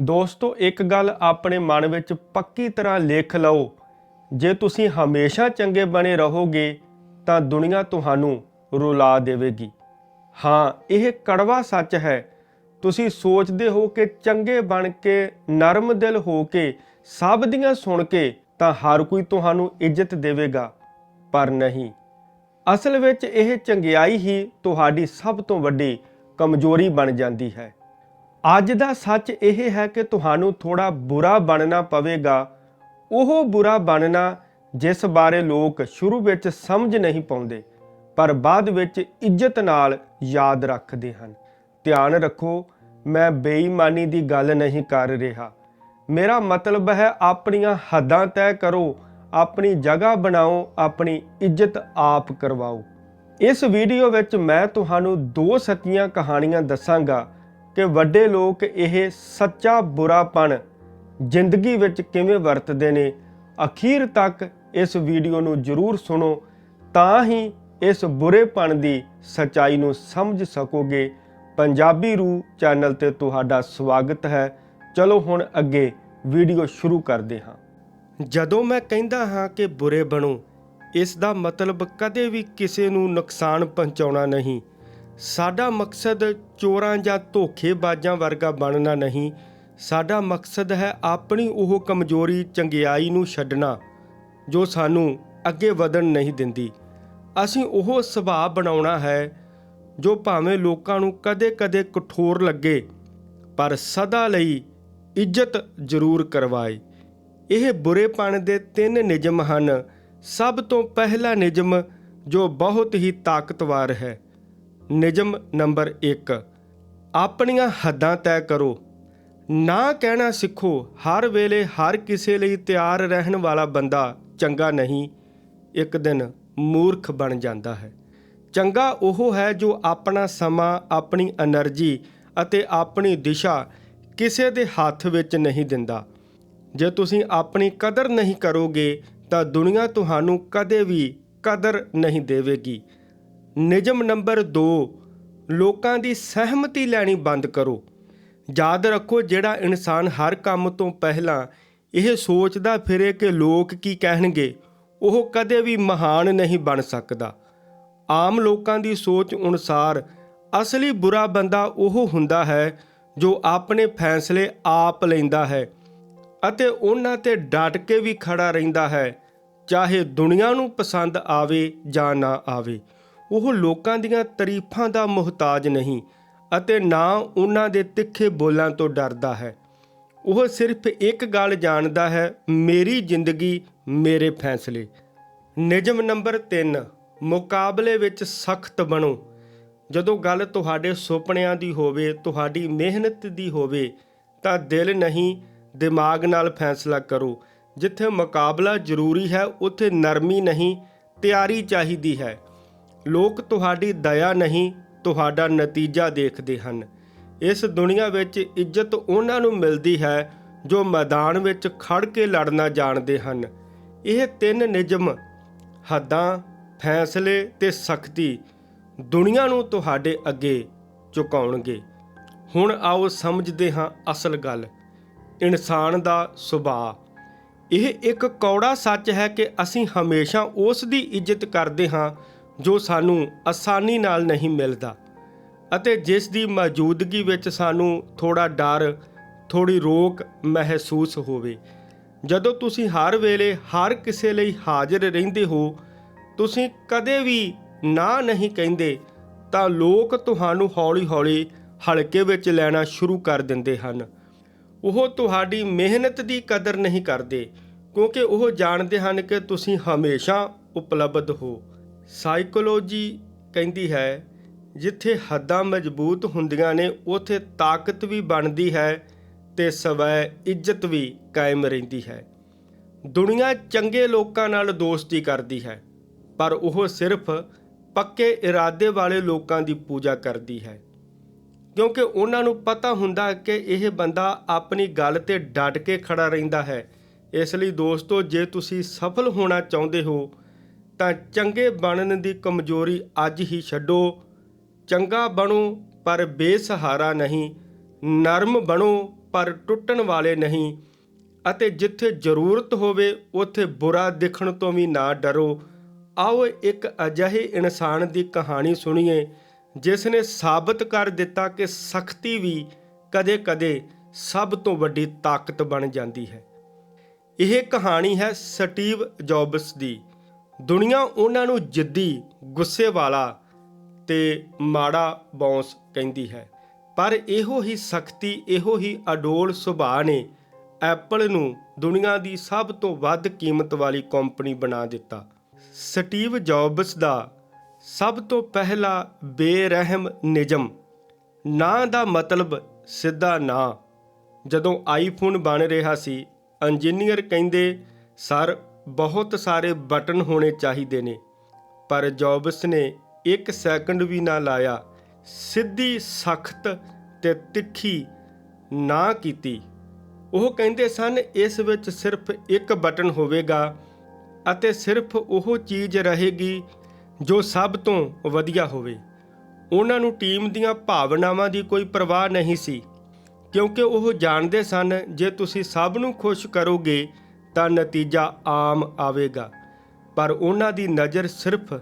ਦੋਸਤੋ, ਇੱਕ ਗੱਲ ਆਪਣੇ ਮਨ ਵਿੱਚ ਪੱਕੀ ਤਰ੍ਹਾਂ ਲਿਖ ਲਓ। ਜੇ ਤੁਸੀਂ ਹਮੇਸ਼ਾ ਚੰਗੇ ਬਣੇ ਰਹੋਗੇ, ਤਾਂ ਦੁਨੀਆ ਤੁਹਾਨੂੰ ਰੁਲਾ ਦੇਵੇਗੀ। ਹਾਂ, ਇਹ ਕੜਵਾ ਸੱਚ ਹੈ। ਤੁਸੀਂ ਸੋਚਦੇ ਹੋ ਕਿ ਚੰਗੇ ਬਣ ਕੇ, ਨਰਮ ਦਿਲ ਹੋ ਕੇ, ਸਭ ਦੀਆਂ ਸੁਣ ਕੇ ਤਾਂ ਹਰ ਕੋਈ ਤੁਹਾਨੂੰ ਇੱਜ਼ਤ ਦੇਵੇਗਾ। ਪਰ ਨਹੀਂ। ਅਸਲ ਵਿੱਚ ਇਹ ਚੰਗਿਆਈ ਹੀ ਤੁਹਾਡੀ ਸਭ ਤੋਂ ਵੱਡੀ ਕਮਜ਼ੋਰੀ ਬਣ ਜਾਂਦੀ ਹੈ। ਅੱਜ ਦਾ ਸੱਚ ਇਹ ਹੈ ਕਿ ਤੁਹਾਨੂੰ ਥੋੜਾ ਬੁਰਾ ਬਣਨਾ ਪਵੇਗਾ। ਉਹ ਬੁਰਾ ਬਣਨਾ ਜਿਸ ਬਾਰੇ ਲੋਕ ਸ਼ੁਰੂ ਵਿੱਚ ਸਮਝ ਨਹੀਂ ਪਾਉਂਦੇ, ਪਰ ਬਾਅਦ ਵਿੱਚ ਇੱਜ਼ਤ ਨਾਲ ਯਾਦ ਰੱਖਦੇ ਹਨ। ਧਿਆਨ ਰੱਖੋ, ਮੈਂ ਬੇਈਮਾਨੀ ਦੀ ਗੱਲ ਨਹੀਂ ਕਰ ਰਿਹਾ। ਮੇਰਾ ਮਤਲਬ ਹੈ ਆਪਣੀਆਂ ਹੱਦਾਂ ਤੈਅ ਕਰੋ, ਆਪਣੀ ਜਗ੍ਹਾ ਬਣਾਓ, ਆਪਣੀ ਇੱਜ਼ਤ ਆਪ ਕਰਵਾਓ। ਇਸ ਵੀਡੀਓ ਵਿੱਚ ਮੈਂ ਤੁਹਾਨੂੰ ਦੋ ਸੱਚੀਆਂ ਕਹਾਣੀਆਂ ਦੱਸਾਂਗਾ। ਕਿ ਵੱਡੇ ਲੋਕ ਇਹ ਸੱਚਾ ਬੁਰਾਪਣ ਜ਼ਿੰਦਗੀ ਵਿੱਚ ਕਿਵੇਂ ਵਰਤਦੇ ਨੇ, ਅਖੀਰ ਤੱਕ ਇਸ ਵੀਡੀਓ ਨੂੰ ਜ਼ਰੂਰ ਸੁਣੋ ਤਾਂ ਹੀ ਇਸ ਬੁਰੇਪਣ ਦੀ ਸਚਾਈ ਨੂੰ ਸਮਝ ਸਕੋਗੇ। ਪੰਜਾਬੀ ਰੂ ਚੈਨਲ ਤੇ ਤੁਹਾਡਾ ਸਵਾਗਤ ਹੈ। ਚਲੋ ਹੁਣ ਅੱਗੇ ਵੀਡੀਓ ਸ਼ੁਰੂ ਕਰਦੇ ਹਾਂ। ਜਦੋਂ ਮੈਂ ਕਹਿੰਦਾ ਹਾਂ ਕਿ ਬੁਰੇ ਬਣੋ, ਇਸ ਦਾ ਮਤਲਬ ਕਦੇ ਵੀ ਕਿਸੇ ਨੂੰ ਨੁਕਸਾਨ ਪਹੁੰਚਾਉਣਾ ਨਹੀਂ। ਸਾਡਾ ਮਕਸਦ ਚੋਰਾਂ ਜਾਂ ਧੋਖੇਬਾਜ਼ਾਂ ਵਰਗਾ ਬਣਨਾ ਨਹੀਂ। ਸਾਡਾ ਮਕਸਦ ਹੈ ਆਪਣੀ ਉਹ ਕਮਜ਼ੋਰੀ ਚੰਗਿਆਈ ਨੂੰ ਛੱਡਣਾ, ਜੋ ਸਾਨੂੰ ਅੱਗੇ ਵਧਣ ਨਹੀਂ ਦਿੰਦੀ। ਅਸੀਂ ਉਹ ਸੁਭਾਅ ਬਣਾਉਣਾ ਹੈ, ਜੋ ਭਾਵੇਂ ਲੋਕਾਂ ਨੂੰ ਕਦੇ-ਕਦੇ ਕਠੋਰ ਲੱਗੇ, ਪਰ ਸਦਾ ਲਈ ਇੱਜ਼ਤ ਜ਼ਰੂਰ ਕਰਵਾਏ। ਇਹ ਬੁਰੇਪਣ ਦੇ ਤਿੰਨ ਨਿਯਮ ਹਨ। ਸਭ ਤੋਂ ਪਹਿਲਾ ਨਿਯਮ, ਜੋ ਬਹੁਤ ਹੀ ਤਾਕਤਵਰ ਹੈ। ਨਿਯਮ ਨੰਬਰ 1 ਆਪਣੀਆਂ ਹੱਦਾਂ ਤੈਅ ਕਰੋ। ਨਾ ਕਹਿਣਾ ਸਿੱਖੋ, ਹਰ ਵੇਲੇ ਹਰ ਕਿਸੇ ਲਈ ਤਿਆਰ ਰਹਿਣ ਵਾਲਾ ਬੰਦਾ ਚੰਗਾ ਨਹੀਂ, ਇੱਕ ਦਿਨ ਮੂਰਖ ਬਣ ਜਾਂਦਾ ਹੈ। ਚੰਗਾ ਉਹ ਹੈ ਜੋ ਆਪਣਾ ਸਮਾਂ, ਆਪਣੀ એનર્ਜੀ ਅਤੇ ਆਪਣੀ ਦਿਸ਼ਾ ਕਿਸੇ ਦੇ ਹੱਥ ਵਿੱਚ ਨਹੀਂ ਦਿੰਦਾ। ਜੇ ਤੁਸੀਂ ਆਪਣੀ ਕਦਰ ਨਹੀਂ ਕਰੋਗੇ, ਤਾਂ ਦੁਨੀਆ ਤੁਹਾਨੂੰ ਕਦੇ ਵੀ ਕਦਰ ਨਹੀਂ ਦੇਵੇਗੀ। ਨਿਯਮ ਨੰਬਰ 2 ਲੋਕਾਂ ਦੀ ਸਹਿਮਤੀ ਲੈਣੀ ਬੰਦ ਕਰੋ। ਯਾਦ ਰੱਖੋ, ਜਿਹੜਾ ਇਨਸਾਨ ਹਰ ਕੰਮ ਤੋਂ ਪਹਿਲਾਂ ਇਹ ਸੋਚਦਾ ਫਿਰੇ ਕਿ ਲੋਕ ਕੀ ਕਹਿਣਗੇ, ਉਹ ਕਦੇ ਵੀ ਮਹਾਨ ਨਹੀਂ ਬਣ ਸਕਦਾ। ਆਮ ਲੋਕਾਂ ਦੀ ਸੋਚ ਅਨੁਸਾਰ ਅਸਲੀ ਬੁਰਾ ਬੰਦਾ ਉਹ ਹੁੰਦਾ ਹੈ ਜੋ ਆਪਣੇ ਫੈਸਲੇ ਆਪ ਲੈਂਦਾ ਹੈ ਅਤੇ ਉਹਨਾਂ ਤੇ ਡਟ ਕੇ ਵੀ ਖੜਾ ਰਹਿੰਦਾ ਹੈ, ਚਾਹੇ ਦੁਨੀਆ ਨੂੰ ਪਸੰਦ ਆਵੇ ਜਾਂ ਨਾ ਆਵੇ। ਉਹ ਲੋਕਾਂ ਦੀਆਂ ਤਾਰੀਫਾਂ ਦਾ ਮੁਹਤਾਜ ਨਹੀਂ ਅਤੇ ਨਾ ਉਹਨਾਂ ਦੇ ਤਿੱਖੇ ਬੋਲਾਂ ਤੋਂ ਡਰਦਾ ਹੈ। ਉਹ ਸਿਰਫ ਇੱਕ ਗੱਲ ਜਾਣਦਾ ਹੈ, ਮੇਰੀ ਜ਼ਿੰਦਗੀ, ਮੇਰੇ ਫੈਸਲੇ। ਨਿਯਮ ਨੰਬਰ 3 ਮੁਕਾਬਲੇ ਵਿੱਚ ਸਖਤ ਬਣੋ। ਜਦੋਂ ਗੱਲ ਤੁਹਾਡੇ ਸੁਪਨਿਆਂ ਦੀ ਹੋਵੇ, ਤੁਹਾਡੀ ਮਿਹਨਤ ਦੀ ਹੋਵੇ, ਤਾਂ ਦਿਲ ਨਹੀਂ, ਦਿਮਾਗ ਨਾਲ ਫੈਸਲਾ ਕਰੋ। ਜਿੱਥੇ ਮੁਕਾਬਲਾ ਜ਼ਰੂਰੀ ਹੈ, ਉੱਥੇ ਨਰਮੀ ਨਹੀਂ, ਤਿਆਰੀ ਚਾਹੀਦੀ ਹੈ। ਲੋਕ ਤੁਹਾਡੀ ਦਇਆ ਨਹੀਂ, ਤੁਹਾਡਾ ਨਤੀਜਾ ਦੇਖਦੇ ਹਨ। ਇਸ ਦੁਨੀਆ ਵਿੱਚ ਇੱਜ਼ਤ ਉਹਨਾਂ ਨੂੰ ਮਿਲਦੀ ਹੈ ਜੋ ਮੈਦਾਨ ਵਿੱਚ ਖੜ ਕੇ ਲੜਨਾ ਜਾਣਦੇ ਹਨ। ਇਹ ਤਿੰਨ ਨਿਯਮ, ਹੱਦਾਂ, ਫੈਸਲੇ ਤੇ ਸਖਤੀ ਦੁਨੀਆ ਨੂੰ ਤੁਹਾਡੇ ਅੱਗੇ ਝੁਕਾਉਣਗੇ ਹੁਣ ਆਓ ਸਮਝਦੇ ਹਾਂ ਅਸਲ ਗੱਲ, ਇਨਸਾਨ ਦਾ ਸੁਭਾਅ। ਇਹ ਇੱਕ ਕੌੜਾ ਸੱਚ ਹੈ ਕਿ ਅਸੀਂ ਹਮੇਸ਼ਾ ਉਸ ਦੀ ਇੱਜ਼ਤ ਕਰਦੇ ਹਾਂ ਜੋ ਸਾਨੂੰ ਆਸਾਨੀ ਨਾਲ ਨਹੀਂ ਮਿਲਦਾ ਅਤੇ ਜਿਸ ਦੀ ਮੌਜੂਦਗੀ ਵਿੱਚ ਸਾਨੂੰ ਥੋੜਾ ਡਰ ਥੋੜੀ ਰੋਕ ਮਹਿਸੂਸ ਹੋਵੇ। ਜਦੋਂ ਤੁਸੀਂ ਹਰ ਵੇਲੇ ਹਰ ਕਿਸੇ ਲਈ ਹਾਜ਼ਰ ਰਹਿੰਦੇ ਹੋ, ਤੁਸੀਂ ਕਦੇ ਵੀ ਨਾ ਨਹੀਂ ਕਹਿੰਦੇ, ਤਾਂ ਲੋਕ ਤੁਹਾਨੂੰ ਹੌਲੀ-ਹੌਲੀ ਹਲਕੇ ਵਿੱਚ ਲੈਣਾ ਸ਼ੁਰੂ ਕਰ ਦਿੰਦੇ ਹਨ। ਉਹ ਤੁਹਾਡੀ ਮਿਹਨਤ ਦੀ ਕਦਰ ਨਹੀਂ ਕਰਦੇ, ਕਿਉਂਕਿ ਉਹ ਜਾਣਦੇ ਹਨ ਕਿ ਤੁਸੀਂ ਹਮੇਸ਼ਾ ਉਪਲਬਧ ਹੋ। ਸਾਈਕੋਲੋਜੀ ਕਹਿੰਦੀ ਹੈ, ਜਿੱਥੇ ਹੱਦਾਂ ਮਜ਼ਬੂਤ ਹੁੰਦੀਆਂ ਨੇ, ਉੱਥੇ ਤਾਕਤ ਵੀ ਬਣਦੀ ਹੈ ਤੇ ਸਵੈ ਇੱਜ਼ਤ ਵੀ ਕਾਇਮ ਰਹਿੰਦੀ ਹੈ। ਦੁਨੀਆ ਚੰਗੇ ਲੋਕਾਂ ਨਾਲ ਦੋਸਤੀ ਕਰਦੀ ਹੈ, ਪਰ ਉਹ ਸਿਰਫ ਪੱਕੇ ਇਰਾਦੇ ਵਾਲੇ ਲੋਕਾਂ ਦੀ ਪੂਜਾ ਕਰਦੀ ਹੈ। ਕਿਉਂਕਿ ਉਹਨਾਂ ਨੂੰ ਪਤਾ ਹੁੰਦਾ ਕਿ ਇਹ ਬੰਦਾ ਆਪਣੀ ਗੱਲ ਤੇ ਡਟ ਕੇ ਖੜਾ ਰਹਿੰਦਾ ਹੈ। ਇਸ ਲਈ ਦੋਸਤੋ, ਜੇ ਤੁਸੀਂ ਸਫਲ ਹੋਣਾ ਚਾਹੁੰਦੇ ਹੋ ਤਾਂ ਚੰਗੇ ਬਣਨ ਦੀ ਕਮਜ਼ੋਰੀ ਅੱਜ ਹੀ ਛੱਡੋ। ਚੰਗਾ ਬਣੋ ਪਰ ਬੇਸਹਾਰਾ ਨਹੀਂ। ਨਰਮ ਬਣੋ ਪਰ ਟੁੱਟਣ ਵਾਲੇ ਨਹੀਂ। ਅਤੇ ਜਿੱਥੇ ਜ਼ਰੂਰਤ ਹੋਵੇ, ਉੱਥੇ ਬੁਰਾ ਦਿਖਣ ਤੋਂ ਵੀ ਨਾ ਡਰੋ। ਆਓ ਇੱਕ ਅਜਿਹੇ ਇਨਸਾਨ ਦੀ ਕਹਾਣੀ ਸੁਣੀਏ ਜਿਸ ਨੇ ਸਾਬਤ ਕਰ ਦਿੱਤਾ ਕਿ ਸਖਤੀ ਵੀ ਕਦੇ-ਕਦੇ ਸਭ ਤੋਂ ਵੱਡੀ ਤਾਕਤ ਬਣ ਜਾਂਦੀ ਹੈ। ਇਹ ਕਹਾਣੀ ਹੈ ਸਟੀਵ ਜੌਬਸ ਦੀ। ਦੁਨੀਆ ਉਹਨਾਂ ਨੂੰ ਜਿੱਦੀ, ਗੁੱਸੇ ਵਾਲਾ ਤੇ ਮਾੜਾ ਬੌਂਸ ਕਹਿੰਦੀ ਹੈ। ਪਰ ਇਹੋ ਹੀ ਸਖਤੀ, ਇਹੋ ਹੀ ਅਡੋਲ ਸੁਭਾਅ ਨੇ ਐਪਲ ਨੂੰ ਦੁਨੀਆ ਦੀ ਸਭ ਤੋਂ ਵੱਧ ਕੀਮਤ ਵਾਲੀ ਕੰਪਨੀ ਬਣਾ ਦਿੱਤਾ। ਸਟੀਵ ਜੌਬਸ ਦਾ ਸਭ ਤੋਂ ਪਹਿਲਾ ਬੇਰਹਿਮ ਨਿਯਮ, ਨਾਂ ਦਾ ਮਤਲਬ ਸਿੱਧਾ ਨਾਂ। ਜਦੋਂ ਆਈਫੋਨ ਬਣ ਰਿਹਾ ਸੀ, ਇੰਜੀਨੀਅਰ ਕਹਿੰਦੇ, ਸਰ ਬਹੁਤ ਸਾਰੇ ਬਟਨ ਹੋਣੇ ਚਾਹੀਦੇ ਨੇ। ਪਰ ਜੌਬਸ ਨੇ ਇੱਕ ਸੈਕਿੰਡ ਵੀ ਨਾ ਲਾਇਆ। ਸਿੱਧੀ, ਸਖਤ ਤੇ ਤਿੱਖੀ ਨਾ ਕੀਤੀ। ਉਹ ਕਹਿੰਦੇ ਸਨ, ਇਸ ਵਿੱਚ ਸਿਰਫ ਇੱਕ ਬਟਨ ਹੋਵੇਗਾ ਅਤੇ ਸਿਰਫ ਉਹ ਚੀਜ਼ ਰਹੇਗੀ ਜੋ ਸਭ ਤੋਂ ਵਧੀਆ ਹੋਵੇ। ਉਹਨਾਂ ਨੂੰ ਟੀਮ ਦੀਆਂ ਭਾਵਨਾਵਾਂ ਦੀ ਕੋਈ ਪਰਵਾਹ ਨਹੀਂ ਸੀ। ਕਿਉਂਕਿ ਉਹ ਜਾਣਦੇ ਸਨ, ਜੇ ਤੁਸੀਂ ਸਭ ਨੂੰ ਖੁਸ਼ ਕਰੋਗੇ ਤਾਂ ਨਤੀਜਾ ਆਮ ਆਵੇਗਾ। ਪਰ ਉਹਨਾਂ ਦੀ ਨਜ਼ਰ ਸਿਰਫ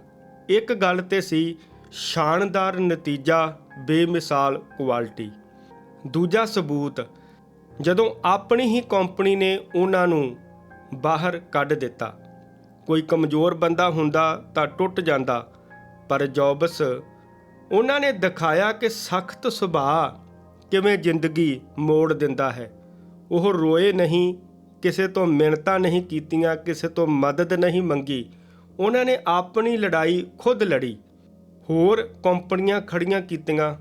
ਇੱਕ ਗੱਲ ਤੇ ਸੀ, ਸ਼ਾਨਦਾਰ ਨਤੀਜਾ, ਬੇਮਿਸਾਲ ਕੁਆਲਿਟੀ। ਦੂਜਾ ਸਬੂਤ, ਜਦੋਂ ਆਪਣੀ ਹੀ ਕੰਪਨੀ ਨੇ ਉਹਨਾਂ ਨੂੰ ਬਾਹਰ ਕੱਢ ਦਿੱਤਾ। ਕੋਈ ਕਮਜ਼ੋਰ ਬੰਦਾ ਹੁੰਦਾ ਤਾਂ ਟੁੱਟ ਜਾਂਦਾ, ਪਰ ਜੌਬਸ, ਉਹਨਾਂ ਨੇ ਦਿਖਾਇਆ ਕਿ ਸਖਤ ਸੁਭਾਅ ਕਿਵੇਂ ਜ਼ਿੰਦਗੀ ਮੋੜ ਦਿੰਦਾ ਹੈ। ਉਹ ਰੋਏ ਨਹੀਂ ਕਿਸੇ ਤੋਂ ਮਿਹਨਤਾਂ ਨਹੀਂ ਕੀਤੀਆਂ, ਕਿਸੇ ਤੋਂ ਮਦਦ ਨਹੀਂ ਮੰਗੀ। ਉਹਨਾਂ ਨੇ ਆਪਣੀ ਲੜਾਈ ਖੁਦ ਲੜੀ। ਹੋਰ ਕੰਪਨੀਆਂ ਖੜੀਆਂ ਕੀਤੀਆਂ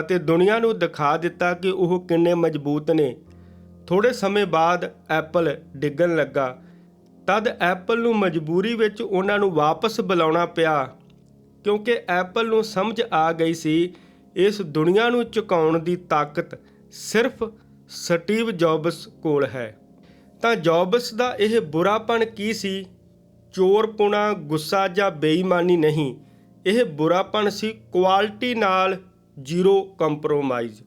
ਅਤੇ ਦੁਨੀਆ ਨੂੰ ਦਿਖਾ ਦਿੱਤਾ ਕਿ ਉਹ ਕਿੰਨੇ ਮਜ਼ਬੂਤ ਨੇ। ਥੋੜੇ ਸਮੇਂ ਬਾਅਦ ਐਪਲ ਡਿੱਗਣ ਲੱਗਾ। ਤਦ ਐਪਲ ਨੂੰ ਮਜਬੂਰੀ ਵਿੱਚ ਉਹਨਾਂ ਨੂੰ ਵਾਪਸ ਬੁਲਾਉਣਾ ਪਿਆ, ਕਿਉਂਕਿ ਐਪਲ ਨੂੰ ਸਮਝ ਆ ਗਈ ਸੀ, ਇਸ ਦੁਨੀਆ ਨੂੰ ਝੁਕਾਉਣ ਦੀ ਤਾਕਤ ਸਿਰਫ ਸਟੀਵ ਜੌਬਸ ਕੋਲ ਹੈ। ਤਾਂ ਜੌਬਸ ਦਾ ਇਹ ਬੁਰਾਪਣ ਕੀ ਸੀ? ਚੋਰਪੁਣਾ ਗੁੱਸਾ ਜਾਂ ਬੇਈਮਾਨੀ ਨਹੀਂ। ਇਹ ਬੁਰਾਪਣ ਸੀ ਕੁਆਲਿਟੀ ਨਾਲ ਜ਼ੀਰੋ ਕੰਪਰੋਮਾਈਜ਼।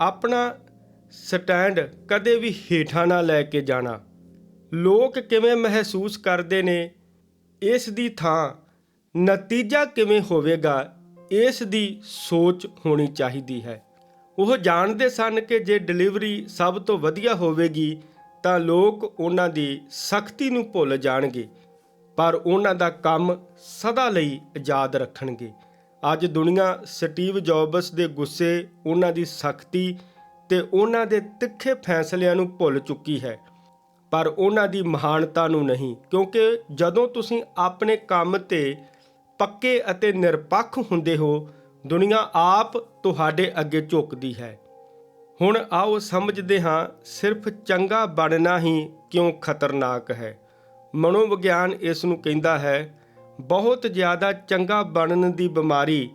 ਆਪਣਾ ਸਟੈਂਡ ਕਦੇ ਵੀ ਹੇਠਾਂ ਨਾ ਲੈ ਕੇ ਜਾਣਾ। ਲੋਕ ਕਿਵੇਂ ਮਹਿਸੂਸ ਕਰਦੇ ਨੇ? ਇਸ ਦੀ ਥਾਂ ਨਤੀਜਾ ਕਿਵੇਂ ਹੋਵੇਗਾ? ਇਸ ਦੀ ਸੋਚ ਹੋਣੀ ਚਾਹੀਦੀ ਹੈ। ਉਹ ਜਾਣਦੇ ਸਨ ਕਿ ਜੇ ਡਿਲੀਵਰੀ ਸਭ ਤੋਂ ਵਧੀਆ ਹੋਵੇਗੀ ਤਾਂ ਲੋਕ ਉਹਨਾਂ ਦੀ ਸਖਤੀ ਨੂੰ ਭੁੱਲ ਜਾਣਗੇ, ਪਰ ਉਹਨਾਂ ਦਾ ਕੰਮ ਸਦਾ ਲਈ ਯਾਦ ਰੱਖਣਗੇ। ਅੱਜ ਦੁਨੀਆ ਸਟੀਵ ਜੌਬਸ ਦੇ ਗੁੱਸੇ ਉਹਨਾਂ ਦੀ ਸਖਤੀ ਤੇ ਉਹਨਾਂ ਦੇ ਤਿੱਖੇ ਫੈਸਲਿਆਂ ਨੂੰ ਭੁੱਲ ਚੁੱਕੀ ਹੈ। ਪਰ ਉਹਨਾਂ ਦੀ ਮਹਾਨਤਾ ਨੂੰ ਨਹੀਂ, ਕਿਉਂਕਿ ਜਦੋਂ ਤੁਸੀਂ ਆਪਣੇ ਕੰਮ ਤੇ ਪੱਕੇ ਅਤੇ ਨਿਰਪੱਖ ਹੁੰਦੇ ਹੋ, ਦੁਨੀਆ ਆਪ ਤੁਹਾਡੇ ਅੱਗੇ ਝੁਕਦੀ ਹੈ। ਹੁਣ ਆਓ ਸਮਝਦੇ ਹਾਂ, ਸਿਰਫ ਚੰਗਾ ਬਣਨਾ ਹੀ ਕਿਉਂ ਖਤਰਨਾਕ ਹੈ? ਮਨੋਵਿਗਿਆਨ ਇਸ ਨੂੰ ਕਹਿੰਦਾ ਹੈ, ਬਹੁਤ ਜ਼ਿਆਦਾ ਚੰਗਾ ਬਣਨ ਦੀ ਬਿਮਾਰੀ,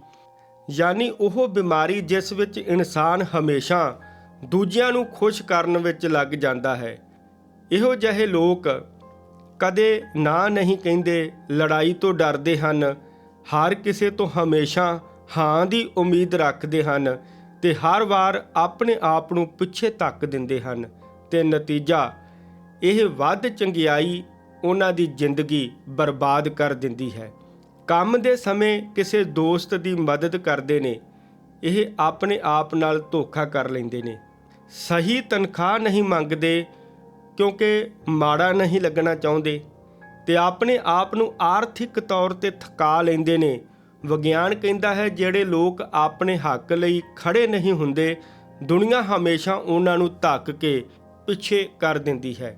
ਯਾਨੀ ਉਹ ਬਿਮਾਰੀ ਜਿਸ ਵਿੱਚ ਇਨਸਾਨ ਹਮੇਸ਼ਾ ਦੂਜਿਆਂ ਨੂੰ ਖੁਸ਼ ਕਰਨ ਵਿੱਚ ਲੱਗ ਜਾਂਦਾ ਹੈ। ਇਹੋ ਜਿਹੇ ਲੋਕ ਕਦੇ ਨਾ ਨਹੀਂ ਕਹਿੰਦੇ, ਲੜਾਈ ਤੋਂ ਡਰਦੇ ਹਨ, ਹਰ ਕਿਸੇ ਤੋਂ ਹਮੇਸ਼ਾ ਹਾਂ ਦੀ ਉਮੀਦ ਰੱਖਦੇ ਹਨ। ਤੇ ਹਰ ਵਾਰ ਆਪਣੇ ਆਪ ਨੂੰ ਪਿੱਛੇ ਧੱਕ ਦਿੰਦੇ ਹਨ ਤੇ ਨਤੀਜਾ ਇਹ ਵੱਧ ਚੰਗਿਆਈ ਉਹਨਾਂ ਦੀ ਜ਼ਿੰਦਗੀ ਬਰਬਾਦ ਕਰ ਦਿੰਦੀ ਹੈ। ਕੰਮ ਦੇ ਸਮੇਂ ਕਿਸੇ ਦੋਸਤ ਦੀ ਮਦਦ ਕਰਦੇ ਨੇ, ਇਹ ਆਪਣੇ ਆਪ ਨਾਲ ਧੋਖਾ ਕਰ ਲੈਂਦੇ ਨੇ। ਸਹੀ ਤਨਖਾਹ ਨਹੀਂ ਮੰਗਦੇ ਕਿਉਂਕਿ ਮਾੜਾ ਨਹੀਂ ਲੱਗਣਾ ਚਾਹੁੰਦੇ ਤੇ ਆਪਣੇ ਆਪ ਨੂੰ ਆਰਥਿਕ ਤੌਰ ਤੇ ਥਕਾ ਲੈਂਦੇ ਨੇ ਵਿਗਿਆਨ ਕਹਿੰਦਾ ਹੈ, ਜਿਹੜੇ ਲੋਕ ਆਪਣੇ ਹੱਕ ਲਈ ਖੜੇ ਨਹੀਂ ਹੁੰਦੇ, ਦੁਨੀਆ ਹਮੇਸ਼ਾ ਉਹਨਾਂ ਨੂੰ ਧੱਕ ਕੇ ਪਿੱਛੇ ਕਰ ਦਿੰਦੀ ਹੈ।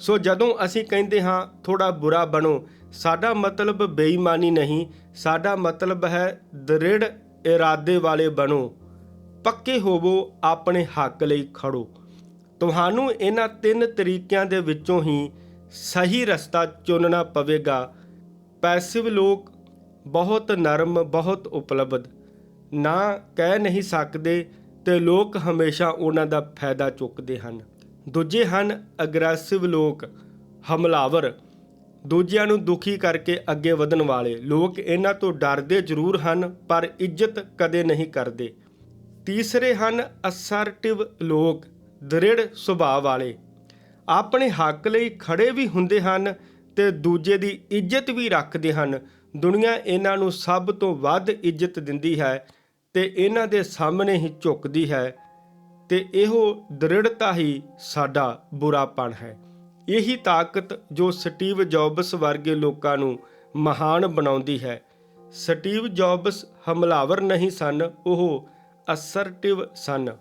ਸੋ ਜਦੋਂ ਅਸੀਂ ਕਹਿੰਦੇ ਹਾਂ ਥੋੜਾ ਬੁਰਾ ਬਣੋ ਸਾਡਾ ਮਤਲਬ ਬੇਈਮਾਨੀ ਨਹੀਂ, ਸਾਡਾ ਮਤਲਬ ਹੈ ਦ੍ਰਿੜ ਇਰਾਦੇ ਵਾਲੇ ਬਣੋ। ਪੱਕੇ ਹੋਵੋ, ਆਪਣੇ ਹੱਕ ਲਈ ਖੜੋ। ਤੁਹਾਨੂੰ ਇਹਨਾਂ ਤਿੰਨ ਤਰੀਕਿਆਂ ਦੇ ਵਿੱਚੋਂ ਹੀ ਸਹੀ ਰਸਤਾ ਚੁਣਨਾ ਪਵੇਗਾ। ਪੈਸਿਵ ਲੋਕ ਬਹੁਤ ਨਰਮ, ਬਹੁਤ ਉਪਲਬਧ। ਨਾ ਕਹਿ ਨਹੀਂ ਸਕਦੇ ਤੇ ਲੋਕ ਹਮੇਸ਼ਾ ਉਹਨਾਂ ਦਾ ਫਾਇਦਾ ਚੁੱਕਦੇ ਹਨ। ਦੂਜੇ ਹਨ ਅਗਰੈਸਿਵ ਲੋਕ, ਹਮਲਾਵਰ। ਦੂਜਿਆਂ ਨੂੰ ਦੁਖੀ ਕਰਕੇ ਅੱਗੇ ਵਧਣ ਵਾਲੇ। ਲੋਕ ਇਹਨਾਂ ਤੋਂ ਡਰਦੇ ਜ਼ਰੂਰ ਹਨ, ਪਰ ਇੱਜ਼ਤ ਕਦੇ ਨਹੀਂ ਕਰਦੇ। ਤੀਸਰੇ ਹਨ ਅਸਰਟਿਵ ਲੋਕ, ਦ੍ਰਿੜ ਸੁਭਾਅ ਵਾਲੇ। ਆਪਣੇ ਹੱਕ ਲਈ ਖੜੇ ਵੀ ਹੁੰਦੇ ਹਨ ਤੇ ਦੂਜੇ ਦੀ ਇੱਜ਼ਤ ਵੀ ਰੱਖਦੇ ਹਨ। ਦੁਨੀਆ ਇਹਨਾਂ ਨੂੰ ਸਭ ਤੋਂ ਵੱਧ ਇੱਜ਼ਤ ਦਿੰਦੀ ਹੈ ਤੇ ਇਹਨਾਂ ਦੇ ਸਾਹਮਣੇ ਹੀ ਝੁਕਦੀ ਹੈ ਤੇ ਇਹੋ ਦ੍ਰਿੜਤਾ ਹੀ ਸਾਡਾ ਬੁਰਾਪਣ ਹੈ। ਇਹੀ ਤਾਕਤ ਜੋ ਸਟੀਵ ਜੌਬਸ ਵਰਗੇ ਲੋਕਾਂ ਨੂੰ ਮਹਾਨ ਬਣਾਉਂਦੀ ਹੈ। ਸਟੀਵ ਜੌਬਸ ਹਮਲਾਵਰ ਨਹੀਂ ਸਨ, ਉਹ ਅਸਰਟਿਵ ਸਨ।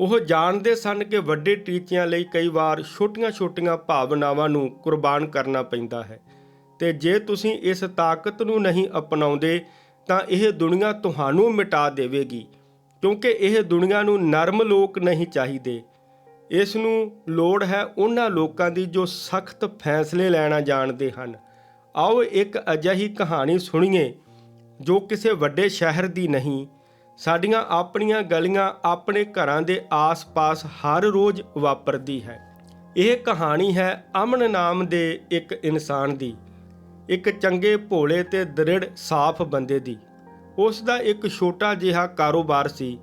ਉਹ ਜਾਣਦੇ ਸਨ ਕਿ ਵੱਡੇ ਟੀਚਿਆਂ ਲਈ ਕਈ ਵਾਰ ਛੋਟੀਆਂ-ਛੋਟੀਆਂ ਭਾਵਨਾਵਾਂ ਨੂੰ ਕੁਰਬਾਨ ਕਰਨਾ ਪੈਂਦਾ ਹੈ। ਤੇ ਜੇ ਤੁਸੀਂ ਇਸ ਤਾਕਤ ਨੂੰ ਨਹੀਂ ਅਪਣਾਉਂਦੇ, ਤਾਂ ਇਹ ਦੁਨੀਆ ਤੁਹਾਨੂੰ ਮਿਟਾ ਦੇਵੇਗੀ, ਕਿਉਂਕਿ ਇਹ ਦੁਨੀਆ ਨੂੰ ਨਰਮ ਲੋਕ ਨਹੀਂ ਚਾਹੀਦੇ। ਇਸ ਨੂੰ ਲੋੜ ਹੈ ਉਹਨਾਂ ਲੋਕਾਂ ਦੀ ਜੋ ਸਖਤ ਫੈਸਲੇ ਲੈਣਾ ਜਾਣਦੇ ਹਨ। ਆਓ ਇੱਕ ਅਜਿਹੀ ਕਹਾਣੀ ਸੁਣੀਏ, ਜੋ ਕਿਸੇ ਵੱਡੇ ਸ਼ਹਿਰ ਦੀ ਨਹੀਂ, ਸਾਡੀਆਂ ਆਪਣੀਆਂ ਗਲੀਆਂ ਆਪਣੇ ਘਰਾਂ ਦੇ ਆਸ-ਪਾਸ ਹਰ ਰੋਜ਼ ਵਾਪਰਦੀ ਹੈ। ਇਹ ਕਹਾਣੀ ਹੈ ਅਮਨ ਨਾਮ ਦੇ ਇੱਕ ਇਨਸਾਨ ਦੀ। ਇੱਕ ਚੰਗੇ ਭੋਲੇ ਤੇ ਦ੍ਰਿੜ ਸਾਫ਼ ਬੰਦੇ ਦੀ। ਉਸ ਦਾ ਇੱਕ ਛੋਟਾ ਜਿਹਾ ਕਾਰੋਬਾਰ ਸੀ,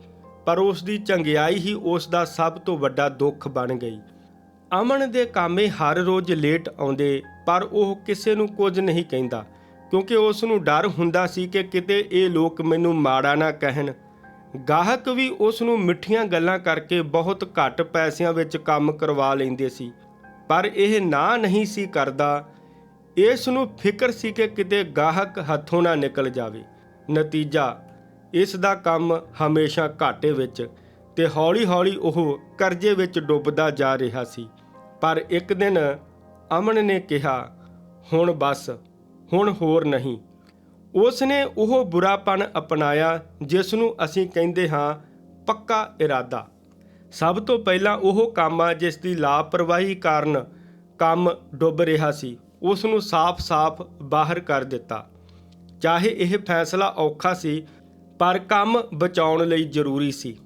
ਪਰ ਉਸ ਦੀ ਚੰਗਿਆਈ ਹੀ ਉਸ ਦਾ ਸਭ ਤੋਂ ਵੱਡਾ ਦੁੱਖ ਬਣ ਗਈ। ਅਮਨ ਦੇ ਕਾਮੇ ਹਰ ਰੋਜ਼ ਲੇਟ ਆਉਂਦੇ, ਪਰ ਉਹ ਕਿਸੇ ਨੂੰ ਕੁਝ ਨਹੀਂ ਕਹਿੰਦਾ, ਕਿਉਂਕਿ ਉਸ ਨੂੰ ਡਰ ਹੁੰਦਾ ਸੀ ਕਿ ਕਿਤੇ ਇਹ ਲੋਕ ਮੈਨੂੰ ਮਾੜਾ ਨਾ ਕਹਿਣ। ਗਾਹਕ ਵੀ ਉਸ ਨੂੰ ਮਿੱਠੀਆਂ ਗੱਲਾਂ ਕਰਕੇ ਬਹੁਤ ਘੱਟ ਪੈਸਿਆਂ ਵਿੱਚ ਕੰਮ ਕਰਵਾ ਲੈਂਦੇ ਸੀ, ਪਰ ਇਹ ਨਾ ਨਹੀਂ ਸੀ ਕਰਦਾ ਇਸ ਨੂੰ ਫਿਕਰ ਸੀ ਕਿ ਕਿਤੇ ਗਾਹਕ ਹੱਥੋਂ ਨਾ ਨਿਕਲ ਜਾਵੇ। ਨਤੀਜਾ, ਇਸ ਦਾ ਕੰਮ ਹਮੇਸ਼ਾ ਘਾਟੇ ਵਿੱਚ ਤੇ ਹੌਲੀ-ਹੌਲੀ ਉਹ ਕਰਜ਼ੇ ਵਿੱਚ ਡੁੱਬਦਾ ਜਾ ਰਿਹਾ ਸੀ। ਪਰ ਇੱਕ ਦਿਨ ਅਮਨ ਨੇ ਕਿਹਾ, ਹੁਣ ਬਸ, ਹੁਣ ਹੋਰ ਨਹੀਂ। ਉਸ ਨੇ ਉਹ ਬੁਰਾਪਨ ਅਪਣਾਇਆ ਜਿਸ ਨੂੰ ਅਸੀਂ ਕਹਿੰਦੇ ਹਾਂ ਪੱਕਾ ਇਰਾਦਾ। ਸਭ ਤੋਂ ਪਹਿਲਾਂ ਉਹ ਕੰਮ ਆ ਜਿਸ ਦੀ ਲਾਪਰਵਾਹੀ ਕਾਰਨ ਕੰਮ ਡੁੱਬ ਰਿਹਾ ਸੀ। ਉਸ ਨੂੰ ਸਾਫ਼-ਸਾਫ਼ ਬਾਹਰ ਕਰ ਦਿੱਤਾ। ਚਾਹੇ ਇਹ ਫੈਸਲਾ ਔਖਾ ਸੀ, ਪਰ ਕੰਮ ਬਚਾਉਣ ਲਈ ਜ਼ਰੂਰੀ ਸੀ।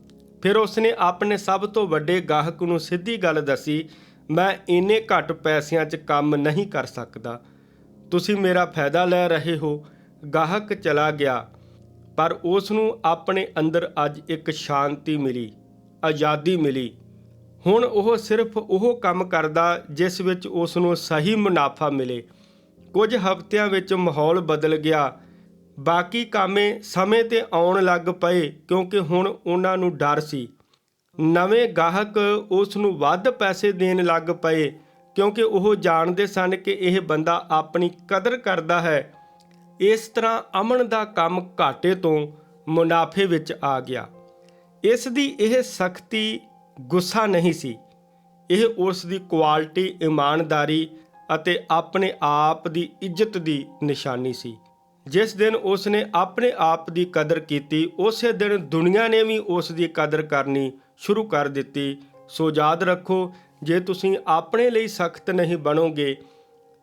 ਫਿਰ ਉਸਨੇ ਆਪਣੇ ਸਭ ਤੋਂ ਵੱਡੇ ਗਾਹਕ ਨੂੰ ਸਿੱਧੀ ਗੱਲ ਦੱਸੀ, ਮੈਂ ਇੰਨੇ ਘੱਟ ਪੈਸਿਆਂ 'ਚ ਕੰਮ ਨਹੀਂ ਕਰ ਸਕਦਾ। ਤੁਸੀਂ ਮੇਰਾ ਫਾਇਦਾ ਲੈ ਰਹੇ ਹੋ। ਗਾਹਕ ਚਲਾ ਗਿਆ। ਪਰ ਉਸ ਨੂੰ ਆਪਣੇ ਅੰਦਰ ਅੱਜ ਇੱਕ ਸ਼ਾਂਤੀ ਮਿਲੀ, ਆਜ਼ਾਦੀ ਮਿਲੀ। ਹੁਣ ਉਹ ਸਿਰਫ ਉਹ ਕੰਮ ਕਰਦਾ ਜਿਸ ਵਿੱਚ ਉਸ ਨੂੰ ਸਹੀ ਮੁਨਾਫਾ ਮਿਲੇ। ਕੁਝ ਹਫ਼ਤਿਆਂ ਵਿੱਚ ਮਾਹੌਲ ਬਦਲ ਗਿਆ। ਬਾਕੀ ਕਾਮੇ ਸਮੇਂ ਤੇ ਆਉਣ ਲੱਗ ਪਏ ਕਿਉਂਕਿ ਹੁਣ ਉਹਨਾਂ ਨੂੰ ਡਰ ਸੀ। ਨਵੇਂ ਗਾਹਕ ਉਸ ਨੂੰ ਵੱਧ ਪੈਸੇ ਦੇਣ ਲੱਗ ਪਏ ਕਿਉਂਕਿ ਉਹ ਜਾਣਦੇ ਸਨ ਕਿ ਇਹ ਬੰਦਾ ਆਪਣੀ ਕਦਰ ਕਰਦਾ ਹੈ। ਇਸ ਤਰ੍ਹਾਂ ਅਮਨ ਦਾ ਕੰਮ ਘਾਟੇ ਤੋਂ ਮੁਨਾਫੇ ਵਿੱਚ ਆ ਗਿਆ। ਇਸ ਦੀ ਇਹ ਸਖਤੀ ਗੁੱਸਾ ਨਹੀਂ ਸੀ। ਇਹ ਉਸ ਦੀ ਕੁਆਲਿਟੀ, ਇਮਾਨਦਾਰੀ ਅਤੇ ਆਪਣੇ ਆਪ ਦੀ ਇੱਜ਼ਤ ਦੀ ਨਿਸ਼ਾਨੀ ਸੀ। ਜਿਸ ਦਿਨ ਉਸ ਨੇ ਆਪਣੇ ਆਪ ਦੀ ਕਦਰ ਕੀਤੀ, ਉਸੇ ਦਿਨ ਦੁਨੀਆ ਨੇ ਵੀ ਉਸ ਦੀ ਕਦਰ ਕਰਨੀ ਸ਼ੁਰੂ ਕਰ ਦਿੱਤੀ। ਸੋ ਯਾਦ ਰੱਖੋ, ਜੇ ਤੁਸੀਂ ਆਪਣੇ ਲਈ ਸਖਤ ਨਹੀਂ ਬਣੋਗੇ,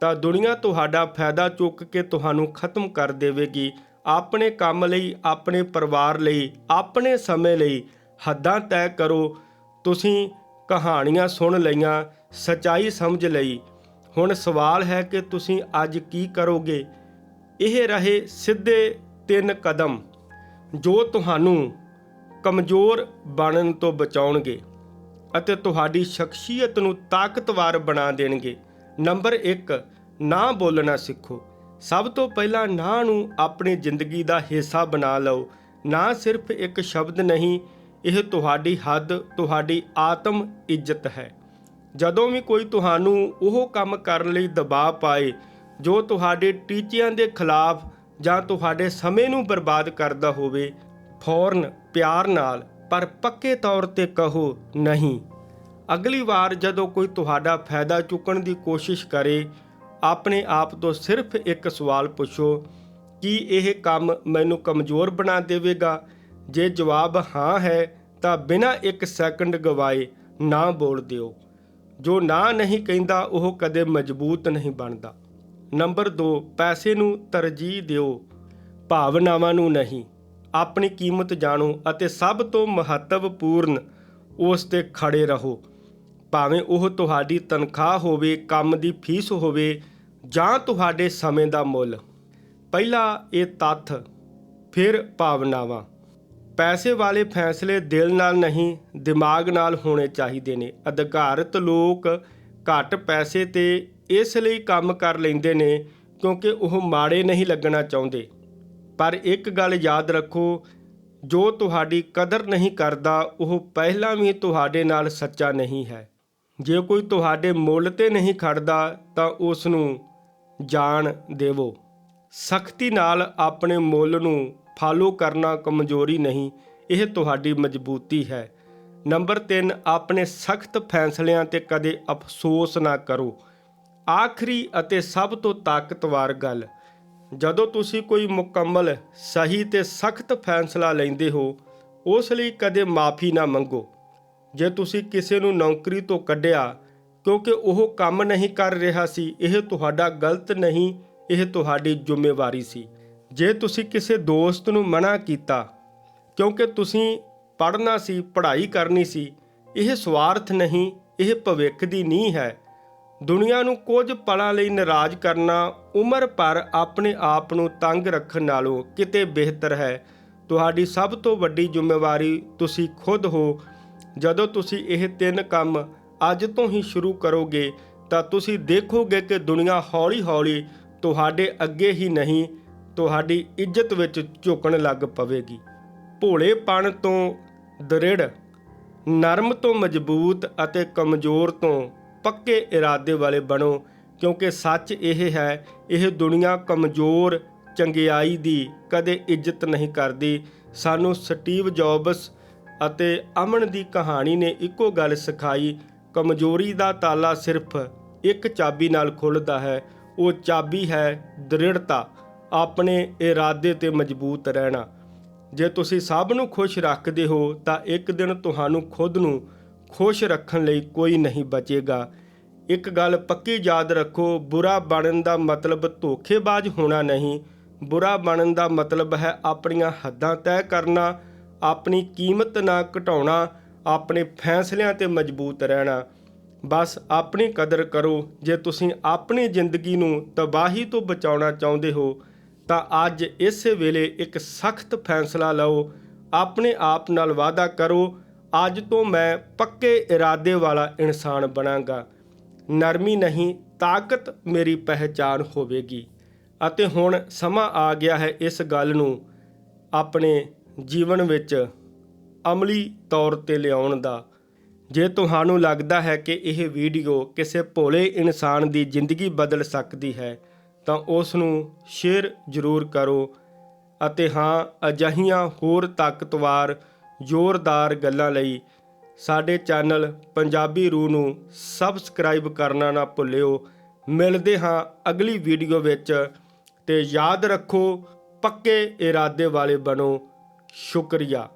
ਤਾਂ ਦੁਨੀਆ ਤੁਹਾਡਾ ਫਾਇਦਾ ਚੁੱਕ ਕੇ ਤੁਹਾਨੂੰ ਖਤਮ ਕਰ ਦੇਵੇਗੀ। ਆਪਣੇ ਕੰਮ ਲਈ, ਆਪਣੇ ਪਰਿਵਾਰ ਲਈ, ਆਪਣੇ ਸਮੇਂ ਲਈ ਹੱਦਾਂ ਤੈਅ ਕਰੋ ਤੁਸੀਂ ਕਹਾਣੀਆਂ ਸੁਣ ਲਈਆਂ, ਸਚਾਈ ਸਮਝ ਲਈ। ਹੁਣ ਸਵਾਲ ਹੈ ਕਿ ਤੁਸੀਂ ਅੱਜ ਕੀ ਕਰੋਗੇ? ਇਹ ਰਹੇ ਸਿੱਧੇ ਤਿੰਨ ਕਦਮ ਜੋ ਤੁਹਾਨੂੰ ਕਮਜ਼ੋਰ ਬਣਨ ਤੋਂ ਬਚਾਉਣਗੇ ਅਤੇ ਤੁਹਾਡੀ ਸ਼ਖਸੀਅਤ ਨੂੰ ਤਾਕਤਵਰ ਬਣਾ ਦੇਣਗੇ। ਨੰਬਰ 1 ਨਾ ਬੋਲਣਾ ਸਿੱਖੋ। ਸਭ ਤੋਂ ਪਹਿਲਾਂ ਨਾ ਨੂੰ ਆਪਣੀ ਜ਼ਿੰਦਗੀ ਦਾ ਹਿੱਸਾ ਬਣਾ ਲਓ। ਨਾ ਸਿਰਫ ਇੱਕ ਸ਼ਬਦ ਨਹੀਂ ਇਹ ਤੁਹਾਡੀ ਹੱਦ, ਤੁਹਾਡੀ ਆਤਮ ਇੱਜ਼ਤ ਹੈ। ਜਦੋਂ ਵੀ ਕੋਈ ਤੁਹਾਨੂੰ ਉਹ ਕੰਮ ਕਰਨ ਲਈ ਦਬਾਅ ਪਾਏ, ਜੋ ਤੁਹਾਡੇ ਟੀਚਿਆਂ ਦੇ ਖਿਲਾਫ ਜਾਂ ਤੁਹਾਡੇ ਸਮੇਂ ਨੂੰ ਬਰਬਾਦ ਕਰਦਾ ਹੋਵੇ, ਫੌਰਨ ਪਿਆਰ ਨਾਲ, ਪਰ ਪੱਕੇ ਤੌਰ ਤੇ ਕਹੋ ਨਹੀਂ। ਅਗਲੀ ਵਾਰ ਜਦੋਂ ਕੋਈ ਤੁਹਾਡਾ ਫਾਇਦਾ ਚੁੱਕਣ ਦੀ ਕੋਸ਼ਿਸ਼ ਕਰੇ, ਆਪਣੇ ਆਪ ਤੋਂ ਸਿਰਫ ਇੱਕ ਸਵਾਲ ਪੁੱਛੋ ਕੀ ਇਹ ਕੰਮ ਮੈਨੂੰ ਕਮਜ਼ੋਰ ਬਣਾ ਦੇਵੇਗਾ ਜੇ ਜਵਾਬ ਹਾਂ ਹੈ, ਤਾਂ ਬਿਨਾਂ ਇੱਕ ਸੈਕਿੰਡ ਗਵਾਏ ਨਾ ਬੋਲ ਦਿਓ। ਜੋ ਨਾ ਨਹੀਂ ਕਹਿੰਦਾ, ਉਹ ਕਦੇ ਮਜ਼ਬੂਤ ਨਹੀਂ ਬਣਦਾ। ਨੰਬਰ 2 ਪੈਸੇ ਨੂੰ ਤਰਜੀਹ ਦਿਓ। ਭਾਵਨਾਵਾਂ ਨੂੰ ਨਹੀਂ। ਆਪਣੀ ਕੀਮਤ ਜਾਣੋ ਅਤੇ ਸਭ ਤੋਂ ਮਹੱਤਵਪੂਰਨ ਉਸ ਤੇ ਖੜੇ ਰਹੋ। ਭਾਵੇਂ ਉਹ ਤੁਹਾਡੀ ਤਨਖਾਹ ਹੋਵੇ, ਕੰਮ ਦੀ ਫੀਸ ਹੋਵੇ, ਜਾਂ ਤੁਹਾਡੇ ਸਮੇਂ ਦਾ ਮੁੱਲ। ਪਹਿਲਾ ਇਹ ਤੱਥ, ਫਿਰ ਭਾਵਨਾਵਾਂ। ਪੈਸੇ ਵਾਲੇ ਫੈਸਲੇ ਦਿਲ ਨਾਲ ਨਹੀਂ, ਦਿਮਾਗ ਨਾਲ ਹੋਣੇ ਚਾਹੀਦੇ ਨੇ। ਅਧਿਕਾਰਤ ਲੋਕ ਘੱਟ ਪੈਸੇ ਤੇ ਇਸ ਲਈ ਕੰਮ ਕਰ ਲੈਂਦੇ ਨੇ ਕਿਉਂਕਿ ਉਹ ਮਾੜੇ ਨਹੀਂ ਲੱਗਣਾ ਚਾਹੁੰਦੇ। ਪਰ ਇੱਕ ਗੱਲ ਯਾਦ ਰੱਖੋ, ਜੋ ਤੁਹਾਡੀ ਕਦਰ ਨਹੀਂ ਕਰਦਾ, ਉਹ ਪਹਿਲਾਂ ਵੀ ਤੁਹਾਡੇ ਨਾਲ ਸੱਚਾ ਨਹੀਂ ਹੈ। ਜੇ ਕੋਈ ਤੁਹਾਡੇ ਮੁੱਲ ਤੇ ਨਹੀਂ ਖੜਦਾ, ਤਾਂ ਉਸ ਨੂੰ ਜਾਣ ਦੇਵੋ। ਸਖਤੀ ਨਾਲ ਆਪਣੇ ਮੁੱਲ ਨੂੰ ਫਾਲੋ ਕਰਨਾ ਕਮਜ਼ੋਰੀ ਨਹੀਂ, ਇਹ ਤੁਹਾਡੀ ਮਜ਼ਬੂਤੀ ਹੈ। ਨੰਬਰ 3 ਆਪਣੇ ਸਖਤ ਫੈਸਲਿਆਂ ਤੇ ਕਦੇ ਅਫਸੋਸ ਨਾ ਕਰੋ। ਆਖਰੀ ਅਤੇ ਸਭ ਤੋਂ ਤਾਕਤਵਰ ਗੱਲ, ਜਦੋਂ ਤੁਸੀਂ ਕੋਈ ਮੁਕੰਮਲ, ਸਹੀ ਤੇ ਸਖਤ ਫੈਸਲਾ ਲੈਂਦੇ ਹੋ, ਉਸ ਲਈ ਕਦੇ ਮਾਫੀ ਨਾ ਮੰਗੋ। ਜੇ ਤੁਸੀਂ ਕਿਸੇ ਨੂੰ ਨੌਕਰੀ ਤੋਂ ਕੱਢਿਆ, ਕਿਉਂਕਿ ਉਹ ਕੰਮ ਨਹੀਂ ਕਰ ਰਿਹਾ ਸੀ, ਇਹ ਤੁਹਾਡਾ ਗਲਤ ਨਹੀਂ, ਇਹ ਤੁਹਾਡੀ ਜ਼ਿੰਮੇਵਾਰੀ ਸੀ। ਜੇ ਤੁਸੀਂ ਕਿਸੇ ਦੋਸਤ ਨੂੰ ਮਨਾ ਕੀਤਾ, ਕਿਉਂਕਿ ਤੁਸੀਂ ਪੜ੍ਹਨਾ ਸੀ, ਪੜ੍ਹਾਈ ਕਰਨੀ ਸੀ, ਇਹ ਸਵਾਰਥ ਨਹੀਂ, ਇਹ ਭਵਿੱਖ ਦੀ ਨੀਂਹ ਹੈ। ਦੁਨੀਆ ਨੂੰ ਕੁਝ ਪਲਾਂ ਲਈ ਨਾਰਾਜ਼ ਕਰਨਾ, ਉਮਰ ਭਰ ਆਪਣੇ ਆਪ ਨੂੰ ਤੰਗ ਰੱਖਣ ਨਾਲੋਂ ਕਿਤੇ ਬਿਹਤਰ ਹੈ। ਤੁਹਾਡੀ ਸਭ ਤੋਂ ਵੱਡੀ ਜ਼ਿੰਮੇਵਾਰੀ ਤੁਸੀਂ ਖੁਦ ਹੋ। ਜਦੋਂ ਤੁਸੀਂ ਇਹ ਤਿੰਨ ਕੰਮ ਅੱਜ ਤੋਂ ਹੀ ਸ਼ੁਰੂ ਕਰੋਗੇ, ਤਾਂ ਤੁਸੀਂ ਦੇਖੋਗੇ ਕਿ ਦੁਨੀਆ ਹੌਲੀ-ਹੌਲੀ ਤੁਹਾਡੇ ਅੱਗੇ ਹੀ ਨਹੀਂ ਤੁਹਾਡੀ ਇੱਜ਼ਤ ਵਿੱਚ ਝੁਕਣ ਲੱਗ ਪਵੇਗੀ। ਭੋਲੇਪਣ ਤੋਂ ਦ੍ਰਿੜ, ਨਰਮ ਤੋਂ ਮਜ਼ਬੂਤ ਅਤੇ ਕਮਜ਼ੋਰ ਤੋਂ ਪੱਕੇ ਇਰਾਦੇ ਵਾਲੇ ਬਣੋ, ਕਿਉਂਕਿ ਸੱਚ ਇਹ ਹੈ, ਇਹ ਦੁਨੀਆ ਕਮਜ਼ੋਰ, ਚੰਗਿਆਈ ਦੀ ਕਦੇ ਇੱਜ਼ਤ ਨਹੀਂ ਕਰਦੀ। ਸਾਨੂੰ ਸਟੀਵ ਜੌਬਸ ਅਤੇ ਅਮਨ ਦੀ ਕਹਾਣੀ ਨੇ ਇੱਕੋ ਗੱਲ ਸਿਖਾਈ, ਕਮਜ਼ੋਰੀ ਦਾ ਤਾਲਾ ਸਿਰਫ ਇੱਕ ਚਾਬੀ ਨਾਲ ਖੁੱਲਦਾ ਹੈ, ਉਹ ਚਾਬੀ ਹੈ ਦ੍ਰਿੜਤਾ। ਆਪਣੇ ਇਰਾਦੇ ਤੇ ਮਜ਼ਬੂਤ ਰਹਿਣਾ। ਜੇ ਤੁਸੀਂ ਸਭ ਨੂੰ ਖੁਸ਼ ਰੱਖਦੇ ਹੋ, ਤਾਂ ਇੱਕ ਦਿਨ ਤੁਹਾਨੂੰ ਖੁਦ ਨੂੰ ਖੁਸ਼ ਰੱਖਣ ਲਈ ਕੋਈ ਨਹੀਂ ਬਚੇਗਾ। ਇੱਕ ਗੱਲ ਪੱਕੀ ਯਾਦ ਰੱਖੋ, ਬੁਰਾ ਬਣਨ ਦਾ ਮਤਲਬ ਧੋਖੇਬਾਜ਼ ਹੋਣਾ ਨਹੀਂ। ਬੁਰਾ ਬਣਨ ਦਾ ਮਤਲਬ ਹੈ ਆਪਣੀਆਂ ਹੱਦਾਂ ਤੈਅ ਕਰਨਾ, ਆਪਣੀ ਕੀਮਤ ਨਾ ਘਟਾਉਣਾ, ਆਪਣੇ ਫੈਸਲਿਆਂ ਤੇ ਮਜ਼ਬੂਤ ਰਹਿਣਾ। ਬਸ ਆਪਣੀ ਕਦਰ ਕਰੋ। ਜੇ ਤੁਸੀਂ ਆਪਣੀ ਜ਼ਿੰਦਗੀ ਨੂੰ ਤਬਾਹੀ ਤੋਂ ਬਚਾਉਣਾ ਚਾਹੁੰਦੇ ਹੋ ਤਾਂ ਅੱਜ ਇਸੇ ਵੇਲੇ ਇੱਕ ਸਖਤ ਫੈਸਲਾ ਲਓ। ਆਪਣੇ ਆਪ ਨਾਲ ਵਾਅਦਾ ਕਰੋ, ਅੱਜ ਤੋਂ ਮੈਂ ਪੱਕੇ ਇਰਾਦੇ ਵਾਲਾ ਇਨਸਾਨ ਬਣਾਂਗਾ। ਨਰਮੀ ਨਹੀਂ, ਤਾਕਤ ਮੇਰੀ ਪਹਿਚਾਨ ਹੋਵੇਗੀ। ਅਤੇ ਹੁਣ ਸਮਾਂ ਆ ਗਿਆ ਹੈ ਇਸ ਗੱਲ ਨੂੰ ਆਪਣੇ ਜੀਵਨ ਵਿੱਚ ਅਮਲੀ ਤੌਰ ਤੇ ਲਿਆਉਣ ਦਾ। ਜੇ ਤੁਹਾਨੂੰ ਲੱਗਦਾ ਹੈ ਕਿ ਇਹ ਵੀਡੀਓ ਕਿਸੇ ਭੋਲੇ ਇਨਸਾਨ ਦੀ ਜ਼ਿੰਦਗੀ ਬਦਲ ਸਕਦੀ ਹੈ ਤਾਂ ਉਸ ਨੂੰ ਸ਼ੇਅਰ ਜ਼ਰੂਰ ਕਰੋ ਅਤੇ ਹਾਂ, ਅਜਹੀਆਂ ਹੋਰ ਤਾਕਤਵਾਰ, ਜ਼ੋਰਦਾਰ ਗੱਲਾਂ ਲਈ ਸਾਡੇ ਚੈਨਲ ਪੰਜਾਬੀ ਰੂ ਨੂੰ ਸਬਸਕ੍ਰਾਈਬ ਕਰਨਾ ਨਾ ਭੁੱਲਿਓ। ਮਿਲਦੇ ਹਾਂ ਅਗਲੀ ਵੀਡੀਓ ਵਿੱਚ ਤੇ ਯਾਦ ਰੱਖੋ, ਪੱਕੇ ਇਰਾਦੇ ਵਾਲੇ ਬਣੋ। ਸ਼ੁਕਰੀਆ।